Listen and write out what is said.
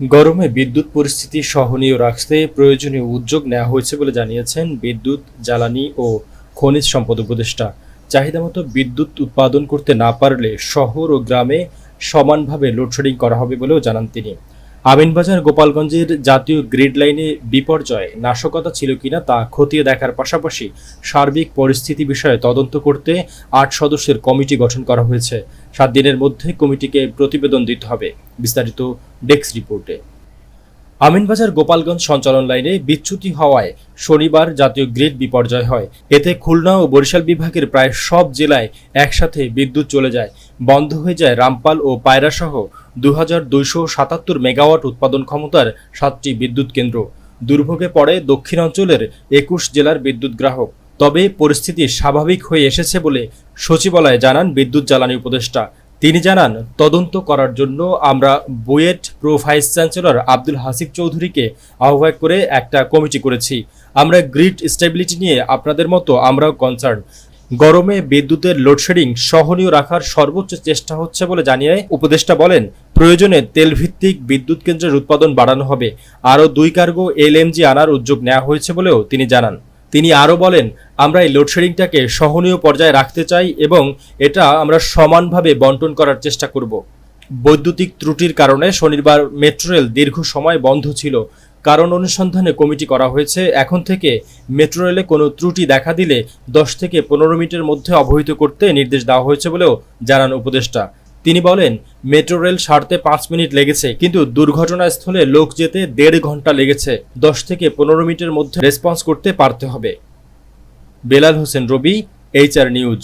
গরমে বিদ্যুৎ পরিস্থিতি সহনীয় রাখতে প্রয়োজনীয় উদ্যোগ নেওয়া হয়েছে বলে জানিয়েছেন বিদ্যুৎ, জ্বালানি ও খনিজ সম্পদ উপদেষ্টা। চাহিদামতো বিদ্যুৎ উৎপাদন করতে না পারলে শহর ও গ্রামে সমানভাবে লোডশেডিং করা হবে বলেও জানান তিনি। আমিনবাজার গোপালগঞ্জের জাতীয় গ্রিড লাইনে বিপর্যয় নাশকতা ছিল কিনা তা খতিয়ে দেখার পাশাপাশি সার্বিক পরিস্থিতি বিষয়ে তদন্ত করতে আট সদস্যের কমিটি গঠন করা হয়েছে। সাত দিনের মধ্যে কমিটিকে প্রতিবেদন দিতে হবে। বিস্তারিত ডেস্ক রিপোর্টে। আমিনবাজার গোপালগঞ্জ সঞ্চালন লাইনে বিচ্যুতি হওয়ায় শনিবার জাতীয় গ্রিড বিপর্যয় হয়। এতে খুলনা ও বরিশাল বিভাগের প্রায় সব জেলায় একসাথে বিদ্যুৎ চলে যায়। বন্ধ হয়ে যায় রামপাল ও পায়রাসহ দু হাজার দুইশো সাতাত্তর মেগাওয়াট উৎপাদন ক্ষমতার সাতটি বিদ্যুৎ কেন্দ্র। দুর্ভোগে পড়ে দক্ষিণাঞ্চলের একুশ জেলার বিদ্যুৎ গ্রাহক। তবে পরিস্থিতি স্বাভাবিক হয়ে এসেছে বলে সচিবালয়ে জানান বিদ্যুৎ জ্বালানি উপদেষ্টা। তিনি জানান, তদন্ত করার জন্য আমরা BUET pro vice chancellor Abdul Hasib চৌধুরীকে আহ্বায়ক করে একটা কমিটি করেছি। আমরা গ্রিড স্টেবিলিটি নিয়ে আপনাদের মতো আমরাও কনসার্ন। গরমে বিদ্যুতের লোডশেডিং সহনীয় রাখার সর্বোচ্চ চেষ্টা হচ্ছে বলে জানিয়ে উপদেষ্টা বলেন, প্রয়োজনে তেলভিত্তিক বিদ্যুৎ কেন্দ্রের উৎপাদন বাড়ানো হবে। আরও দুই কার্গো এলএমজি আনার উদ্যোগ নেওয়া হয়েছে বলেও তিনি জানান। তিনি আরও বলেন, আমরা এই লোডশেডিংটাকে সহনীয় পর্যায়ে রাখতে চাই এবং এটা আমরা সমানভাবে বন্টন করার চেষ্টা করব। বৈদ্যুতিক ত্রুটির কারণে শনিবার মেট্রো রেল দীর্ঘ সময় বন্ধ ছিল। কারণ অনুসন্ধানে কমিটি করা হয়েছে, এখন থেকে মেট্রো রেলে কোনো ত্রুটি দেখা দিলে দশ থেকে পনেরো মিনিটের মধ্যে অবহিত করতে নির্দেশ দেওয়া হয়েছে বলেও জানান উপদেষ্টা। তিনি বলেন, মেট্রো রেল সারতে পাঁচ মিনিট লেগেছে, কিন্তু দুর্ঘটনাস্থলে লোক যেতে দেড় ঘণ্টা লেগেছে। দশ থেকে পনেরো মিনিটের মধ্যে রেসপন্স করতে পারতে হবে। Belal Hossain Rabi H R news